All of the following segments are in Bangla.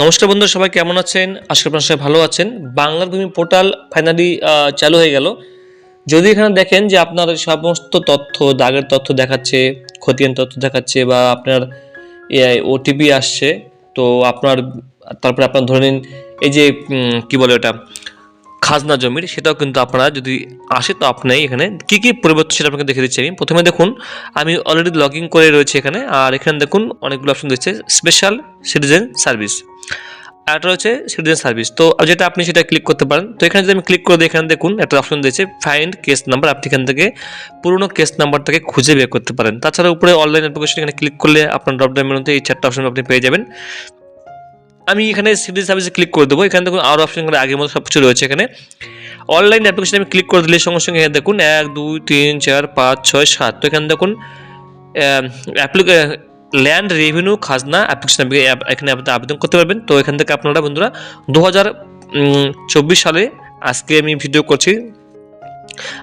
নমস্কার বন্ধু, সবাই কেমন আছেন? আশা আপনার সবাই ভালো আছেন। বাংলার ভূমি পোর্টাল ফাইনালি চালু হয়ে গেল। যদি এখানে দেখেন যে আপনার সমস্ত তথ্য, দাগের তথ্য দেখাচ্ছে, খতিয়ান তথ্য দেখাচ্ছে বা আপনার ওটিপি আসছে, তো আপনার, তারপরে আপনার ধরে নিন এই যে কি বলে ওটা? খাজনা জমির, সেটাও কিন্তু আপনারা যদি আসে তো আপনি এখানে। কি কি পরিবর্তন সেটা আপনাকে দেখে দিচ্ছি আমি। প্রথমে দেখুন, আমি অলরেডি লগ ইন করে রয়েছে এখানে। আর এখানে দেখুন, অনেকগুলো অপশন দিচ্ছে স্পেশাল সিটিজেন সার্ভিস আরেকটা রয়েছে সিটিজেন সার্ভিস তো যেটা আপনি সেটা ক্লিক করতে পারেন। তো এখানে যদি আমি ক্লিক করে এখানে দেখুন, একটা অপশন দিয়েছে ফাইন্ড কেস নাম্বার আপনি এখান থেকে পুরনো কেস নাম্বারটাকে খুঁজে বের করতে পারেন। তাছাড়া উপরে অনলাইন অ্যাপ্লিকেশন এখানে ক্লিক করলে আপনার ড্রপ ডাউন মেনুতে এই চারটা অপশন আপনি পেয়ে যাবেন। আমি এখানে সিটিজেন সার্ভিসে ক্লিক করে দেবো। এখানে দেখুন আরও অপশন আগের মতো সব কিছু রয়েছে এখানে। অনলাইন অ্যাপ্লিকেশন আমি ক্লিক করে দিলে সঙ্গে সঙ্গে দেখুন এক, দুই, তিন, চার, পাঁচ, ছয়, সাত। তো এখানে দেখুন অ্যাপ্লিকে ল্যান্ড রেভিনিউ খাজনা অ্যাপ্লিকেশন এখানে আপনি আবেদন করতে পারবেন। তো এখান থেকে আপনারা বন্ধুরা দু চব্বিশ সালে আজকে আমি ভিডিও করছি।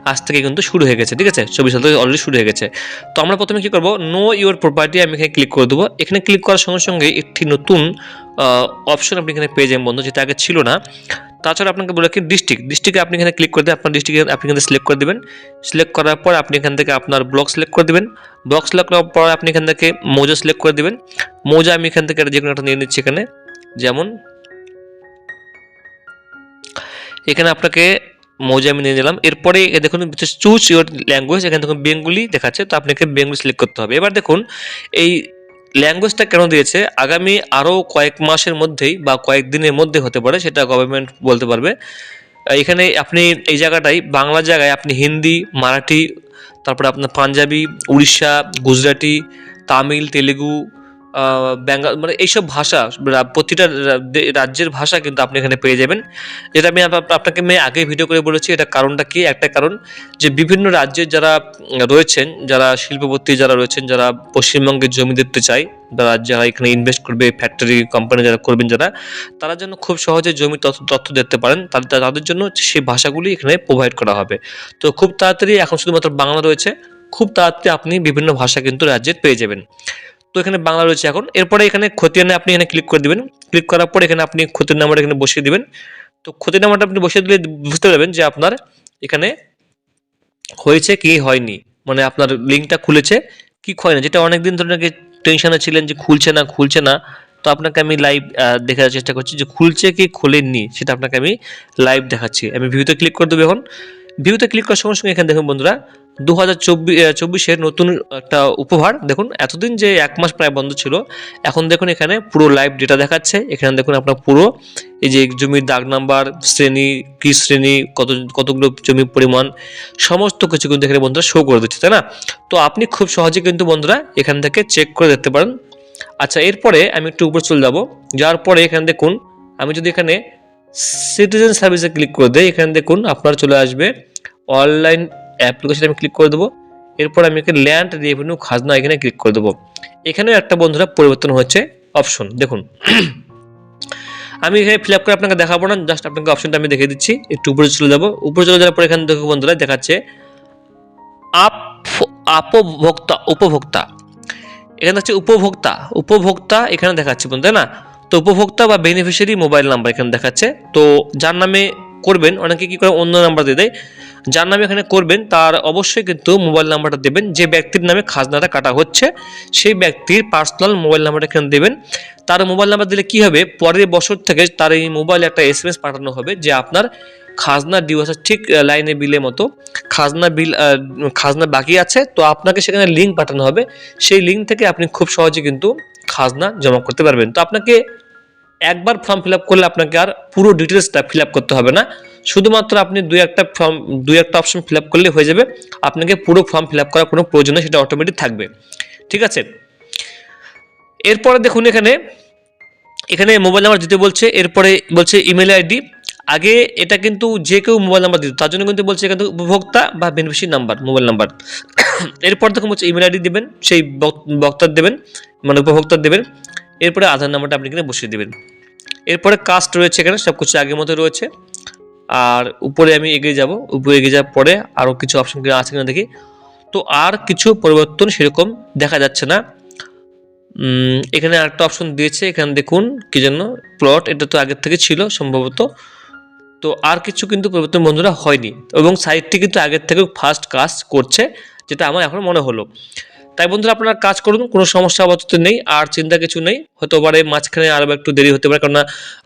আজ থেকে কিন্তু শুরু হয়ে গেছে, ঠিক আছে? চব্বিশ সাল থেকে অলরেডি শুরু হয়ে গেছে। তো আমরা প্রথমে কি করব? নো ইউর প্রপার্টি আমি এখানে ক্লিক করে দেবো। এখানে ক্লিক করার সঙ্গে সঙ্গে একটি নতুন অপশন আপনি এখানে পেয়ে যাবেন বন্ধু, যেটা আগে ছিল না। তাছাড়া আপনাকে বলে রাখি ডিস্ট্রিক্ট ডিস্ট্রিক্টে আপনি এখানে ক্লিক করে দিয়ে আপনার ডিস্ট্রিক্টে আপনি এখানে সিলেক্ট করে দেবেন। সিলেক্ট করার পর আপনি এখান থেকে আপনার ব্লক সিলেক্ট করে দেবেন। ব্লক সিলেক্ট করার পর আপনি এখান থেকে মৌজা সিলেক্ট করে দেবেন। মৌজা আমি এখান থেকে যে কোনো একটা নিয়ে নিচ্ছি এখানে। যেমন, এখানে আপনাকে মৌজা আমি নিয়ে নিলাম। এরপরে দেখুন চুজ ইউর ল্যাঙ্গুয়েজ এখানে দেখুন, বেঙ্গলি দেখাচ্ছে, তো আপনাকে বেঙ্গলি সিলেক্ট করতে হবে। এবার দেখুন, এই ল্যাঙ্গুয়েজটা কেন দিয়েছে? আগামী আরও কয়েক মাসের মধ্যেই বা কয়েক দিনের মধ্যে হতে পারে, সেটা গভর্নমেন্ট বলতে পারবে। এখানে আপনি এই জায়গাটায়, বাংলা জায়গায় আপনি হিন্দি, মারাঠি, তারপরে আপনার পাঞ্জাবি, উড়িষ্যা, গুজরাটি, তামিল, তেলেগু বেঙ্গল মানে এইসব ভাষা প্রতিটা রাজ্যের ভাষা কিন্তু আপনি এখানে পেয়ে যাবেন। যেটা আমি আপনাকে আমি আগে ভিডিও করে বলেছি, এটা কারণটা কি? একটা কারণ যে বিভিন্ন রাজ্যের যারা রয়েছেন, যারা শিল্পপতি যারা রয়েছেন, যারা পশ্চিমবঙ্গের জমি দেখতে চায়, যারা যারা এখানে ইনভেস্ট করবে ফ্যাক্টরি কোম্পানি যারা করবেন যারা, তারা যেন খুব সহজে জমি তথ্য তথ্য দেখতে পারেন। তাদের তাদের জন্য সেই ভাষাগুলি এখানে প্রোভাইড করা হবে। তো খুব তাড়াতাড়ি এখন শুধুমাত্র বাংলা রয়েছে, খুব তাড়াতাড়ি আপনি বিভিন্ন ভাষা কিন্তু রাজ্যের পেয়ে যাবেন। তো এখানে বাংলা রয়েছে এখন। এরপরে এখানে খতিয়ানে আপনি এখানে ক্লিক করে দিবেন। ক্লিক করার পর এখানে আপনি ক্ষতির নাম্বার এখানে বসিয়ে দেবেন। তো ক্ষতির নাম্বারটা আপনি বসিয়ে দিলে বুঝতে পারবেন যে আপনার এখানে হয়েছে কি হয়নি। মানে আপনার লিঙ্কটা খুলেছে কি হয় না যেটা অনেক দিন ধরে নাকি টেনশনে ছিলেন যে খুলছে না খুলছে না। তো আপনাকে আমি লাইভ দেখার চেষ্টা করছি যে খুলছে কি খোলেননি, সেটা আপনাকে আমি লাইভ দেখাচ্ছি। আমি ভিউতে ক্লিক করে দেবো এখন। ভিউতে ক্লিক করার সঙ্গে সঙ্গে এখানে দেখুন বন্ধুরা দু হাজার চব্বিশ চব্বিশের নতুন একটা উপহার। দেখুন, এতদিন যে এক মাস প্রায় বন্ধ ছিল, এখন দেখুন এখানে পুরো লাইভ ডেটা দেখাচ্ছে। এখানে দেখুন আপনার পুরো এই যে জমির দাগ নাম্বার, শ্রেণি, কি শ্রেণি, কত কতগুলো জমির পরিমাণ, সমস্ত কিছু কিন্তু এখানে বন্ধুরা শো করে দিচ্ছে, তাই না? তো আপনি খুব সহজে কিন্তু বন্ধুরা এখান থেকে চেক করে দেখতে পারেন। আচ্ছা এরপরে আমি একটু উপরে চলে যাব। যাওয়ার পরে এখানে দেখুন, আমি যদি এখানে সিটিজেন সার্ভিসে ক্লিক করে দিই, এখানে দেখুন আপনার চলে আসবে অনলাইন অ্যাপ্লিকেশন আমি ক্লিক করে দেবো। এরপর আমি এখানে ল্যান্ড রেভিনিউ খাজনা এখানে ক্লিক করে দেবো। এখানেও একটা বন্ধুরা পরিবর্তন হচ্ছে অপশন দেখুন। আমি এখানে ফিল আপ করে আপনাকে দেখাবো না জাস্ট আপনাকে অপশনটা আমি দেখিয়ে দিচ্ছি। একটু উপরে চলে যাব। উপরে চলে যাওয়ার পর এখানে দেখো বন্ধুরা দেখাচ্ছে, আপ, আপভোক্তা, উপভোক্তা। এখানে হচ্ছে উপভোক্তা উপভোক্তা এখানে দেখাচ্ছে বন্ধু না? তো উপভোক্তা বা বেনিফিশিয়ারি মোবাইল নাম্বার এখানে দেখাচ্ছে। তো যার নামে করবেন, অনেকে কি করে অন্য নাম্বার দিয়ে দেয় যার নামে এখানে করবেন, তার অবশ্যই কিন্তু মোবাইল নাম্বারটা দেবেন। যে ব্যক্তির নামে খাজনাটা কাটা হচ্ছে, সেই ব্যক্তির পার্সোনাল মোবাইল নাম্বারটা এখানে দেবেন। তার মোবাইল নাম্বার দিলে কি হবে? পরের বছর থেকে তার এই মোবাইলে একটা এস পাঠানো হবে, যে আপনার খাজনা ডিউ আছে ঠিক লাইনে বিলের মতো। খাজনা বিল খাজনা বাকি আছে, তো আপনাকে সেখানে লিঙ্ক পাঠানো হবে। সেই লিঙ্ক থেকে আপনি খুব সহজে কিন্তু খাজনা জমা করতে পারবেন। তো আপনাকে একবার ফর্ম ফিল করলে আপনাকে আর পুরো ডিটেলসটা ফিল করতে হবে না। শুধুমাত্র আপনি দুই একটা ফর্ম দুই একটা অপশন ফিল আপ করলে হয়ে যাবে। আপনাকে পুরো ফর্ম ফিল আপ করার কোনো প্রয়োজন নেই, সেটা অটোমেটিক থাকবে। ঠিক আছে? এরপরে দেখুন এখানে এখানে মোবাইল নাম্বার দিতে বলছে, এরপরে বলছে ইমেল আইডি আগে এটা কিন্তু যে কেউ মোবাইল নাম্বার দিত, তার জন্য কিন্তু বলছে এখানে উপভোক্তা বা বেনিফিশিয়ারি নাম্বার মোবাইল নাম্বার এরপর দেখুন বলছে ইমেল আইডি দেবেন, সেই বক- বক্তার দেবেন মানে উপভোক্তার দেবেন। এরপরে আধার নাম্বারটা আপনি এখানে বসিয়ে দেবেন। এরপরে কাস্ট রয়েছে এখানে সব কিছু আগের মতো রয়েছে। আর উপরে আমি এগিয়ে যাব, উপরে এগিয়ে যাওয়ার পরে আরও কিছু অপশন আছে কিনা দেখি। তো আর কিছু পরিবর্তন সেরকম দেখা যাচ্ছে না। এখানে আরেকটা অপশন দিয়েছে, এখানে দেখুন কি জন্য প্লট এটা তো আগের থেকে ছিল সম্ভবত। তো আর কিছু কিন্তু পরিবর্তন বন্ধুরা হয়নি, এবং সাইটটি কিন্তু আগের থেকে ফার্স্ট কাজ করছে। যেটা আমার এখন মনে হলো। তাই বন্ধুরা আপনারা কাজ করুন, কোনো সমস্যা আপাতত নেই, আর চিন্তা কিছু নেই। হয়তো পারে মাঝখানে আরও একটু দেরি হতে পারে কারণ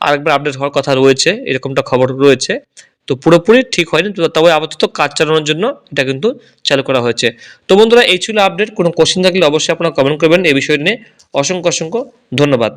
আরেকবার আপডেট হওয়ার কথা রয়েছে, এরকমটা খবর রয়েছে। তো পুরোপুরি ঠিক হয়নি তবে আপাতত কাজ চালানোর জন্য এটা কিন্তু চালু করা হয়েছে। তো বন্ধুরা, এই ছিল আপডেট কোনো কোশ্চেন থাকলে অবশ্যই আপনারা কমেন্ট করবেন এই বিষয় নিয়ে অসংখ্য অসংখ্য ধন্যবাদ।